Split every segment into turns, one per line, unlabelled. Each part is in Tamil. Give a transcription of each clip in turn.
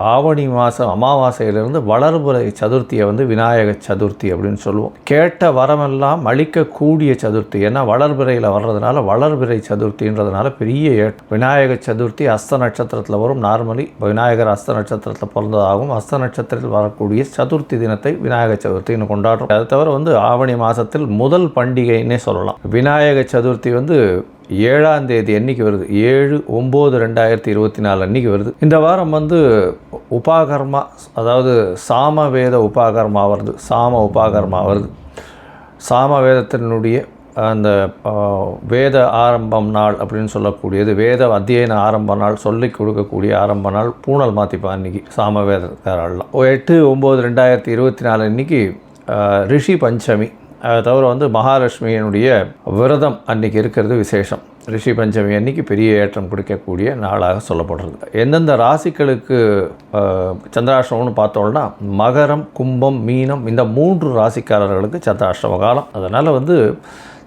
ஆவணி மாதம் அமாவாசையிலிருந்து வளர்புரை சதுர்த்தியை வந்து விநாயக சதுர்த்தி அப்படின்னு சொல்லுவோம். கேட்ட வரமெல்லாம் அளிக்கக்கூடிய சதுர்த்தி. ஏன்னா வளர்பிறையில் வர்றதுனால வளர்பிறை சதுர்த்தின்றதுனால பெரிய ஏட் விநாயக சதுர்த்தி அஸ்த நட்சத்திரத்தில் வரும். நார்மலி விநாயகர் அஸ்த நட்சத்திரத்தில் பிறந்ததாகவும் அஸ்த நட்சத்திரத்தில் வரக்கூடிய சதுர்த்தி தினத்தை விநாயக சதுர்த்தின்னு கொண்டாடுறோம். அதை தவிர வந்து ஆவணி மாதத்தில் முதல் பண்டிகைன்னே சொல்லலாம். விநாயக சதுர்த்தி வந்து ஏழாம் தேதி அன்னைக்கு வருது. ஏழு ஒம்பது ரெண்டாயிரத்தி இருபத்தி நாலு அன்னைக்கு வருது. இந்த வாரம் வந்து உபாகர்மா அதாவது சாம வேத உபாகர்மா வருது. சாம உபாகர்மா வருது. சாம வேதத்தினுடைய அந்த வேத ஆரம்பம் நாள் அப்படின்னு சொல்லக்கூடியது வேத அத்தியன ஆரம்ப நாள் சொல்லி கொடுக்கக்கூடிய ஆரம்ப நாள் பூனல் மாற்றிப்பா இன்றைக்கி சாம வேதக்காரெல்லாம் எட்டு ஒம்பது ரெண்டாயிரத்தி இருபத்தி நாலு அன்றைக்கி ரிஷி பஞ்சமி. அதை தவிர வந்து மகாலட்சுமியினுடைய விரதம் அன்றைக்கி இருக்கிறது விசேஷம். ரிஷி பஞ்சமி அன்னைக்கு பெரிய ஏற்றம் கொடுக்கக்கூடிய நாளாக சொல்லப்படுறது. எந்தெந்த ராசிகளுக்கு சந்திராஷ்டமம்னு பார்த்தோம்னா மகரம் கும்பம் மீனம் இந்த மூன்று ராசிக்காரர்களுக்கு சந்திராஷ்டம காலம். அதனால் வந்து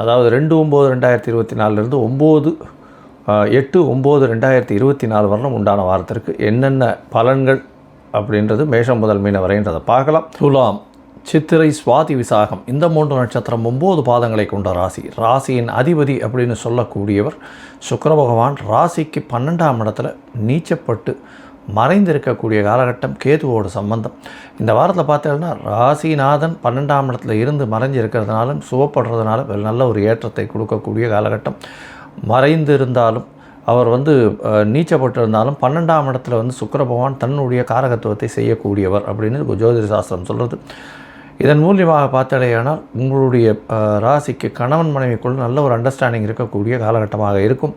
அதாவது ரெண்டு ஒம்பது ரெண்டாயிரத்தி இருபத்தி நாலுலேருந்து ஒம்பது எட்டு ஒம்பது ரெண்டாயிரத்தி இருபத்தி நாலு வரலும் உண்டான வாரத்திற்கு என்னென்ன பலன்கள் அப்படின்றது மேஷம் முதல் மீன வரைன்றதை பார்க்கலாம். துலாம் சித்திரை சுவாதி விசாகம். இந்த மூன்று நட்சத்திரம் ஒம்பது பாதங்களை கொண்ட ராசி. ராசியின் அதிபதி அப்படின்னு சொல்லக்கூடியவர் சுக்கர பகவான். ராசிக்கு பன்னெண்டாம் இடத்துல நீச்சப்பட்டு மறைந்திருக்கக்கூடிய காலகட்டம் கேதுவோட சம்பந்தம். இந்த வாரத்தில் பார்த்தீங்கன்னா ராசிநாதன் பன்னெண்டாம் இடத்துல இருந்து மறைஞ்சிருக்கிறதுனாலும் சுவப்படுறதுனால நல்ல ஒரு ஏற்றத்தை கொடுக்கக்கூடிய காலகட்டம். மறைந்து இருந்தாலும் அவர் வந்து நீச்சப்பட்டிருந்தாலும் பன்னெண்டாம் இடத்துல வந்து சுக்கர பகவான் தன்னுடைய காரகத்துவத்தை செய்யக்கூடியவர் அப்படின்னு ஜோதிட சாஸ்திரம் சொல்கிறது இதன் மூலியமாக பார்த்தடையானால் உங்களுடைய ராசிக்கு கணவன் மனைவிக்குள் நல்ல ஒரு அண்டர்ஸ்டாண்டிங் இருக்கக்கூடிய காலகட்டமாக இருக்கும்.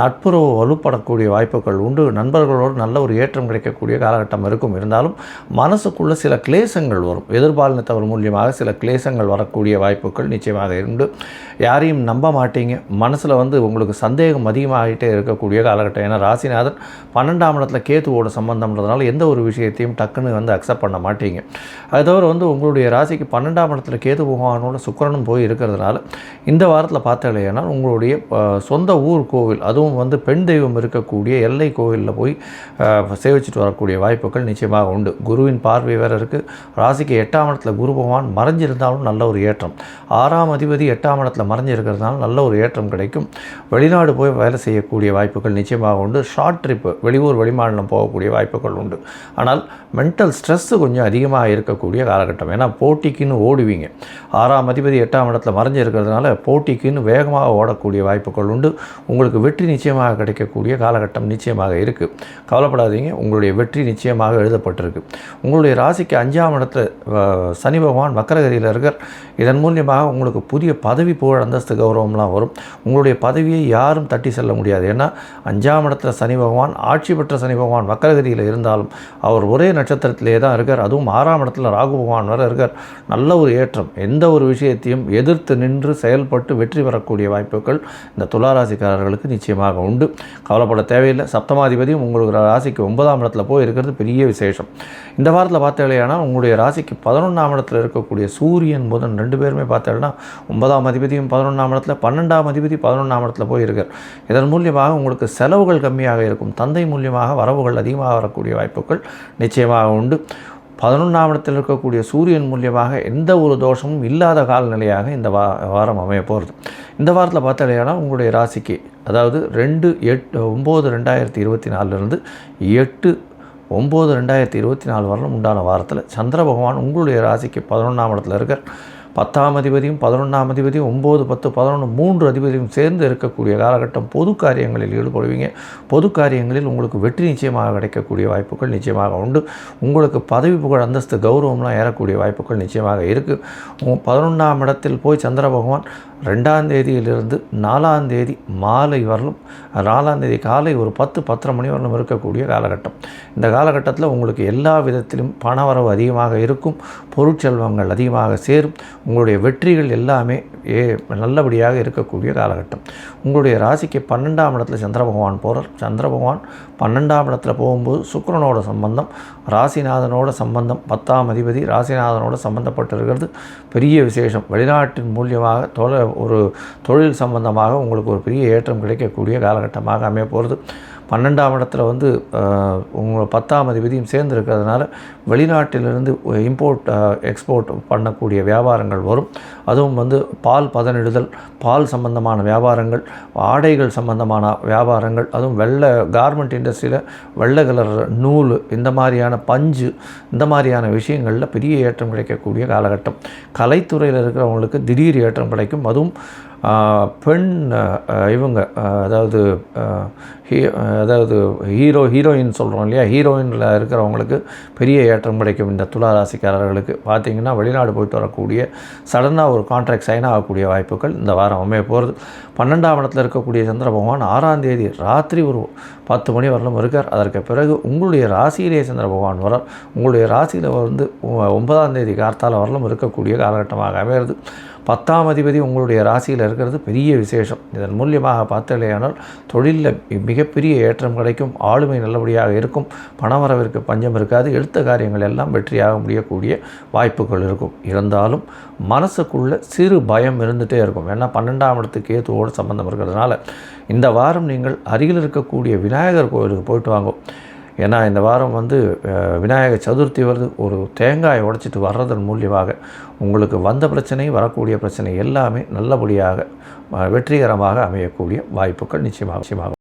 நட்புறவு வலுப்படக்கூடிய வாய்ப்புகள் உண்டு. நண்பர்களோடு நல்ல ஒரு ஏற்றம் கிடைக்கக்கூடிய காலகட்டம் இருக்கும். இருந்தாலும் மனசுக்குள்ளே சில கிளேசங்கள் வரும். எதிர்பாலினத்தவர் மூலியமாக சில கிளேசங்கள் வரக்கூடிய வாய்ப்புகள் நிச்சயமாக உண்டு யாரையும் நம்ப மாட்டீங்க. மனசில் வந்து உங்களுக்கு சந்தேகம் அதிகமாகிட்டே இருக்கக்கூடிய காலகட்டம். ஏன்னா ராசிநாதன் பன்னெண்டாம் இடத்துல கேத்துவோட சம்பந்தம்ன்றதுனால எந்த ஒரு விஷயத்தையும் டக்குன்னு வந்து அக்செப்ட் பண்ண மாட்டீங்க. அது தவிர வந்து உங்களுடைய ராசிக்கு பன்னெண்டாம் இடத்துல கேது பகவானோட சுக்கரனும் போய் இருக்கிறதுனால இந்த வாரத்தில் பார்த்தீங்கன்னா உங்களுடைய சொந்த ஊர் கோவில் அதுவும் வந்து பெண் தெய்வம் இருக்கக்கூடிய எல்லை கோவிலில் போய் சேவிச்சுட்டு வரக்கூடிய வாய்ப்புகள் நிச்சயமாக உண்டு. குருவின் பார்வை வேறு இருக்குது ராசிக்கு எட்டாம் இடத்துல குரு பகவான் மறைஞ்சிருந்தாலும் நல்ல ஒரு ஏற்றம். ஆறாம் அதிபதி எட்டாம் இடத்துல மறைஞ்சிருக்கிறதுனால நல்ல ஒரு ஏற்றம் கிடைக்கும். வெளிநாடு போய் வேலை செய்யக்கூடிய வாய்ப்புகள் நிச்சயமாக உண்டு. ஷார்ட் ட்ரிப்பு வெளியூர் வெளிமாநிலம் போகக்கூடிய வாய்ப்புகள் உண்டு. ஆனால் மென்டல் ஸ்ட்ரெஸ்ஸு கொஞ்சம் அதிகமாக இருக்கக்கூடிய காலகட்டம். ஏன்னா போட்டிக்குன்னு ஓடுவீங்க. ஆறாம் அதிபதி எட்டாம் இடத்துல மறைஞ்சு இருக்கிறதுனால போட்டிக்குன்னு வேகமாக ஓடக்கூடிய வாய்ப்புகள் உண்டு. உங்களுக்கு வெற்றி நிச்சயமாக கிடைக்கக்கூடிய காலகட்டம் நிச்சயமாக இருக்குது கவலைப்படாதீங்க உங்களுடைய வெற்றி நிச்சயமாக எழுதப்பட்டிருக்கு. உங்களுடைய ராசிக்கு அஞ்சாம் இடத்துல சனி பகவான் வக்கரகதியில் இருக்கார். இதன் மூலியமாக உங்களுக்கு புதிய பதவி புகழ் அந்தஸ்து கௌரவம்லாம் வரும். உங்களுடைய பதவியை யாரும் தட்டி செல்ல முடியாது. ஏன்னா அஞ்சாம் இடத்துல சனி பகவான் ஆட்சி பெற்ற சனி பகவான் வக்கரகதியில் இருந்தாலும் அவர் ஒரே நட்சத்திரத்திலே தான் இருக்கார். அதுவும் ஆறாம் இடத்துல ராகு பகவான் வர இருக்கார். நல்ல ஒரு ஏற்றம். எந்த ஒரு விஷயத்தையும் எதிர்த்து நின்று செயல்பட்டு வெற்றி பெறக்கூடிய வாய்ப்புகள் இந்த துளாராசிக்காரர்களுக்கு நிச்சயம் நிச்சயமாக உண்டு. கவலைப்பட தேவையில்லை. சப்தமாதிபதியும் உங்களுக்கு ராசிக்கு ஒன்பதாம் இடத்துல போய் இருக்கிறது பெரிய விசேஷம். இந்த வாரத்தில் பார்த்தீங்கன்னா உங்களுடைய ராசிக்கு பதினொன்றாம் இடத்துல இருக்கக்கூடிய சூரியன் புதன் ரெண்டு பேருமே பார்த்தீங்கன்னா ஒன்பதாம் அதிபதியும் பதினொன்றாம் இடத்துல பன்னெண்டாம் அதிபதி பதினொன்றாம் இடத்துல போய் இருக்கார் இதன் மூலியமாக உங்களுக்கு செலவுகள் கம்மியாக இருக்கும். தந்தை மூலியமாக வரவுகள் அதிகமாக வரக்கூடிய வாய்ப்புகள் நிச்சயமாக உண்டு. பதினொன்றாம் இடத்தில் இருக்கக்கூடிய சூரியன் மூலியமாக எந்த ஒரு தோஷமும் இல்லாத காலநிலையாக இந்த வா வாரம் அமைய போகிறது. இந்த வாரத்தில் பார்த்தீங்கன்னா உங்களுடைய ராசிக்கு அதாவது ரெண்டு எட்டு ஒம்பது ரெண்டாயிரத்தி இருபத்தி நாலுலேருந்து எட்டு ஒம்பது ரெண்டாயிரத்தி இருபத்தி நாலு வரலும் உண்டான வாரத்தில் சந்திர பகவான் உங்களுடைய ராசிக்கு பதினொன்றாம் இடத்துல இருக்கார். பத்தாம் அதிபதியும் பதினொன்றாம் அதிபதியும் ஒம்பது பத்து பதினொன்று மூன்று அதிபதியும் சேர்ந்து இருக்கக்கூடிய காலகட்டம் பொது காரியங்களில் ஈடுபடுவீங்க. பொது காரியங்களில் உங்களுக்கு வெற்றி நிச்சயமாக கிடைக்கக்கூடிய வாய்ப்புகள் நிச்சயமாக உண்டு. உங்களுக்கு பதவி புகழ் அந்தஸ்து கௌரவம்லாம் ஏறக்கூடிய வாய்ப்புகள் நிச்சயமாக இருக்குது பதினொன்றாம் இடத்தில் போய் சந்திர பகவான் ரெண்டாம் தேதியிலிருந்து நாலாம் தேதி மாலை வரலும் நாலாம் தேதி காலை ஒரு பத்து பத்தரை மணி வரலும் இருக்கக்கூடிய காலகட்டம். இந்த காலகட்டத்தில் உங்களுக்கு எல்லா விதத்திலும் பணவரவு அதிகமாக இருக்கும். பொருட்செல்வங்கள் அதிகமாக சேரும். உங்களுடைய வெற்றிகள் எல்லாமே ஏ நல்லபடியாக இருக்கக்கூடிய காலகட்டம். உங்களுடைய ராசிக்கு பன்னெண்டாம் இடத்துல சந்திர பகவான் போகிறார் சந்திர பகவான் பன்னெண்டாம் இடத்துல போகும்போது சுக்கரனோட சம்பந்தம் ராசிநாதனோட சம்பந்தம் பத்தாம் அதிபதி ராசிநாதனோட சம்பந்தப்பட்டிருக்கிறது. பெரிய விசேஷம். வெளிநாட்டின் மூலியமாக தொழ ஒரு தொழில் சம்பந்தமாக உங்களுக்கு ஒரு பெரிய ஏற்றம் கிடைக்கக்கூடிய காலகட்டமாக அமைய போகிறது பன்னெண்டாம் இடத்துல வந்து உங்கள் பத்தாம் அதிபதியும் சேர்ந்து இருக்கிறதுனால வெளிநாட்டிலிருந்து இம்போர்ட் எக்ஸ்போர்ட் பண்ணக்கூடிய வியாபாரங்கள் வரும். அதுவும் வந்து பால் பதனிடுதல் பால் சம்பந்தமான வியாபாரங்கள் ஆடைகள் சம்பந்தமான வியாபாரங்கள் அதுவும் வெள்ளை கார்மெண்ட் இண்டஸ்ட்ரியில் வெள்ளை கலர் நூல் இந்த மாதிரியான பஞ்சு இந்த மாதிரியான விஷயங்களில் பெரிய ஏற்றம் கிடைக்கக்கூடிய காலகட்டம். கலைத்துறையில் இருக்கிறவங்களுக்கு திடீர் ஏற்றம் கிடைக்கும். அதுவும் பெண் இவங்க அதாவது அதாவது ஹீரோ ஹீரோயின் சொல்கிறோம் இல்லையா? ஹீரோயினில் இருக்கிறவங்களுக்கு பெரிய ஏற்றம் கிடைக்கும் இந்த துலா ராசிக்காரர்களுக்கு. பார்த்திங்கன்னா வெளிநாடு போயிட்டு வரக்கூடிய சடனாக ஒரு கான்ட்ராக்ட் சைன் ஆகக்கூடிய வாய்ப்புகள் இந்த வாரம் அமைய போகிறது பன்னெண்டாம் இடத்துல இருக்கக்கூடிய சந்திர பகவான் ஆறாம் தேதி ராத்திரி ஒரு பத்து மணி வரலும் இருக்கார். அதற்கு பிறகு உங்களுடைய ராசியிலே சந்திர பகவான் வரார். உங்களுடைய ராசியில் வந்து ஒன்பதாம் தேதி கார்த்தால வரலும் இருக்கக்கூடிய காலகட்டமாக அமையிறது பத்தாம் அதிபதி உங்களுடைய ராசியில் இருக்கிறது பெரிய விசேஷம். இதன் மூலியமாக பார்த்தலையானால் தொழிலில் மிகப்பெரிய ஏற்றம் கிடைக்கும் ஆளுமை நல்லபடியாக இருக்கும் பணவரவிற்கு பஞ்சம் இருக்காது எடுத்த காரியங்கள் எல்லாம் வெற்றியாக முடியக்கூடிய வாய்ப்புகள் இருக்கும். இருந்தாலும் மனசுக்குள்ளே சிறு பயம் இருந்துகிட்டே இருக்கும். ஏன்னா பன்னெண்டாம் இடத்துக்கு ஏத்துவோடு சம்மந்தம் இருக்கிறதுனால இந்த வாரம் நீங்கள் அருகில் இருக்கக்கூடிய விநாயகர் கோயிலுக்கு போயிட்டு வாங்கும் ஏன்னா இந்த வாரம் வந்து விநாயகர் சதுர்த்தி வருது. ஒரு தேங்காயை உடைச்சிட்டு வர்றதன் மூலியமாக உங்களுக்கு வந்த பிரச்சனை வரக்கூடிய பிரச்சனை எல்லாமே நல்லபடியாக வெற்றிகரமாக அமையக்கூடிய வாய்ப்புகள் நிச்சயமாக நிச்சயமாகும்